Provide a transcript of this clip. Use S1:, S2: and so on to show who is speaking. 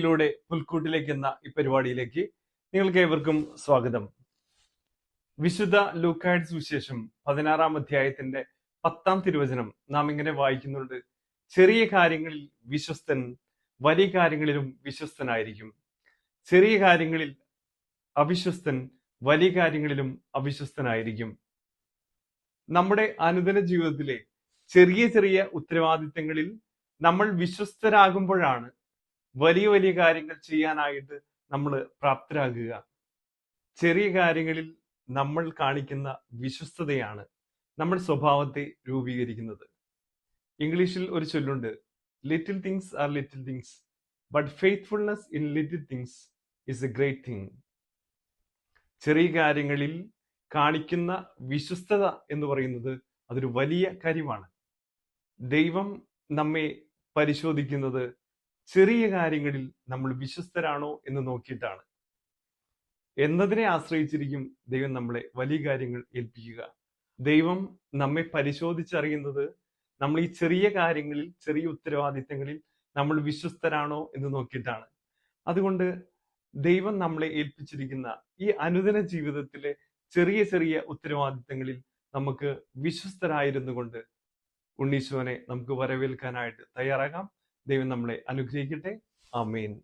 S1: പുണ്യവഴിയിലൂടെ പുൽക്കൂട്ടിലേക്ക് എന്ന ഈ പരിപാടിയിലേക്ക് നിങ്ങൾക്ക് ഏവർക്കും സ്വാഗതം. വിശുദ്ധ ലൂക്കാഡ്സ് സുവിശേഷം പതിനാറാം അധ്യായത്തിന്റെ പത്താം തിരുവചനം നാം ഇങ്ങനെ വായിക്കുന്നുണ്ട്. ചെറിയ കാര്യങ്ങളിൽ വിശ്വസ്തൻ വലിയ കാര്യങ്ങളിലും വിശ്വസ്തനായിരിക്കും. ചെറിയ കാര്യങ്ങളിൽ അവിശ്വസ്തൻ വലിയ കാര്യങ്ങളിലും അവിശ്വസ്തനായിരിക്കും. നമ്മുടെ അനുദിന ജീവിതത്തിലെ ചെറിയ ചെറിയ ഉത്തരവാദിത്തങ്ങളിൽ നമ്മൾ വിശ്വസ്തരാകുമ്പോഴാണ് വലിയ വലിയ കാര്യങ്ങൾ ചെയ്യാനായിട്ട് നമ്മൾ പ്രാപ്തരാകുക. ചെറിയ കാര്യങ്ങളിൽ നമ്മൾ കാണിക്കുന്ന വിശ്വസ്തതയാണ് നമ്മൾ സ്വഭാവത്തെ രൂപീകരിക്കുന്നത്. ഇംഗ്ലീഷിൽ ഒരു ചൊല്ലുണ്ട് little things are little things but faithfulness in little things is a great thing ചെറിയ കാര്യങ്ങളിൽ കാണിക്കുന്ന വിശ്വസ്തത എന്ന് പറയുന്നത് അതൊരു വലിയ കാര്യമാണ്. ദൈവം നമ്മെ പരിശോധിക്കുന്നത് ചെറിയ കാര്യങ്ങളിൽ നമ്മൾ വിശ്വസ്തരാണോ എന്ന് നോക്കിയിട്ടാണ്. എന്നതിനെ ആശ്രയിച്ചിരിക്കും ദൈവം നമ്മളെ വലിയ കാര്യങ്ങൾ ഏൽപ്പിക്കുക. ദൈവം നമ്മെ പരിശോധിച്ചറിയുന്നത് നമ്മൾ ഈ ചെറിയ കാര്യങ്ങളിൽ ചെറിയ ഉത്തരവാദിത്തങ്ങളിൽ നമ്മൾ വിശ്വസ്തരാണോ എന്ന് നോക്കിയിട്ടാണ്. അതുകൊണ്ട് ദൈവം നമ്മളെ ഏൽപ്പിച്ചിരിക്കുന്ന ഈ അനുദിന ജീവിതത്തിലെ ചെറിയ ചെറിയ ഉത്തരവാദിത്തങ്ങളിൽ നമുക്ക് വിശ്വസ്തരായിരുന്നു കൊണ്ട് ഉണ്ണീശോനെ നമുക്ക് വരവേൽക്കാനായിട്ട് തയ്യാറാകാം. ദൈവം നമ്മളെ അനുഗ്രഹിക്കട്ടെ. ആമേൻ.